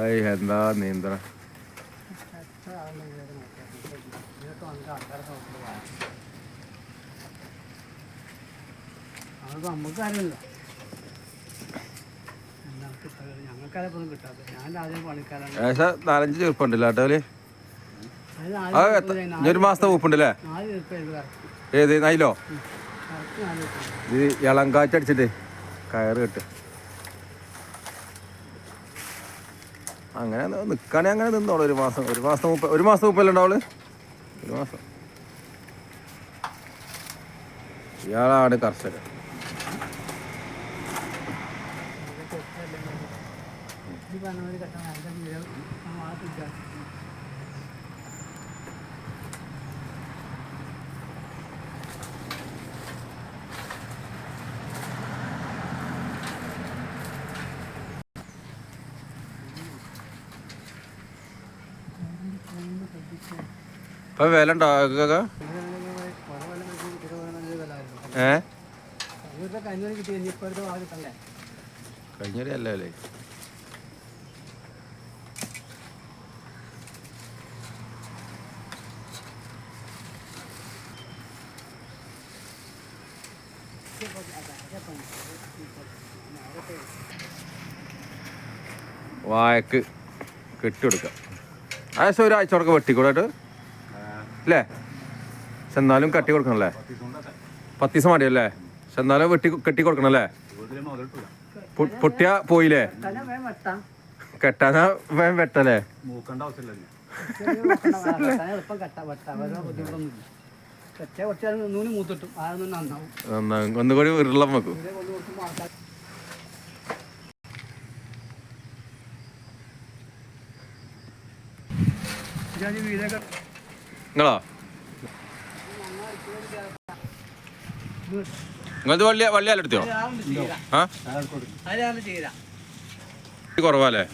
ഏയ് എന്താ നീന്തണ നാലഞ്ച് ചെറുപ്പുണ്ടല്ലോ ഒരു മാസത്തെ ഉപ്പുണ്ടല്ലേ ഏത് നൈലോ ഇത് ഇളം കാറ്റടിച്ചിട്ട് കയറ് കെട്ട്. അങ്ങനെ നിൽക്കാനേ അങ്ങനെ നിന്നോളൂ. ഒരു മാസം ഒരു മാസം മുപ്പ ഒരു മാസം മുപ്പല്ലേ ഉണ്ടാവുള്ളു? ഒരു മാസം. ഇയാളാണ് കർഷകൻ. പറഞ്ഞ പോലെ കെട്ടാൻ നല്ല വീരം ആ കിട്ടുക ഇപ്പൊ വില ഉണ്ടോ ആൾക്കൊക്കെ? ഏ കഴിഞ്ഞൊരു അല്ലേ? വായക്ക് കെട്ടിയെടുക്കാം ഏകദേശം ഒരാഴ്ച കൊടുക്ക വെട്ടിക്കൂടായിട്ട് അല്ലേ? പക്ഷെ എന്നാലും കട്ടി കൊടുക്കണല്ലേ പത്ത് ദിവസം മതിയല്ലേ പക്ഷെ എന്നാലും വെട്ടി കെട്ടി കൊടുക്കണല്ലേ പൊട്ടിയ പോയില്ലേ? കെട്ടാനാ വേഗം വെട്ടല്ലേ? ഒന്നുകൂടി എളുപ്പം കെട്ടാം നിങ്ങളോ? നിങ്ങളത് വള്ളി വള്ളിയാലെടുത്തോ എടുത്തോ? ആ? കുറവാല്ലേ?